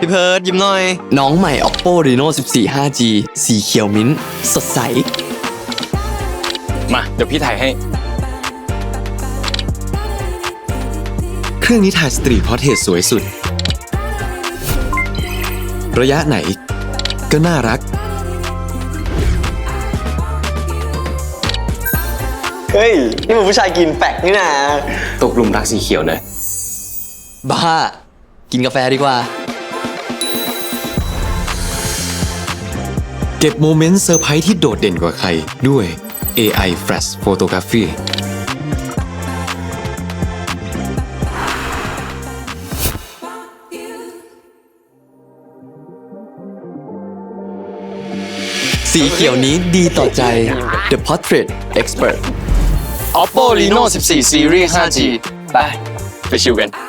พี่เพิร์ดยิ้มหน่อย น้องใหม่ Oppo Reno 14 5G สีเขียวมิ้นท์สดใส มา เดี๋ยวพี่ถ่ายให้ เครื่องนี้ถ่ายสตรีทพอร์เทรตสวยสุด ระยะไหน ก็น่ารัก เฮ้ย นี่มันผู้ชายกินแปลกนี่นะ ตกหลุมรักสีเขียวนะ บ้า กินกาแฟดีกว่า เก็บโมเมนต์เซอร์ไพรส์ที่โดดเด่นกว่าใครด้วย AI Flash Photography สีเขียวนี้ดีต่อใจ The Portrait Expert Oppo Reno 14 Series 5G ไป ไปชิวกัน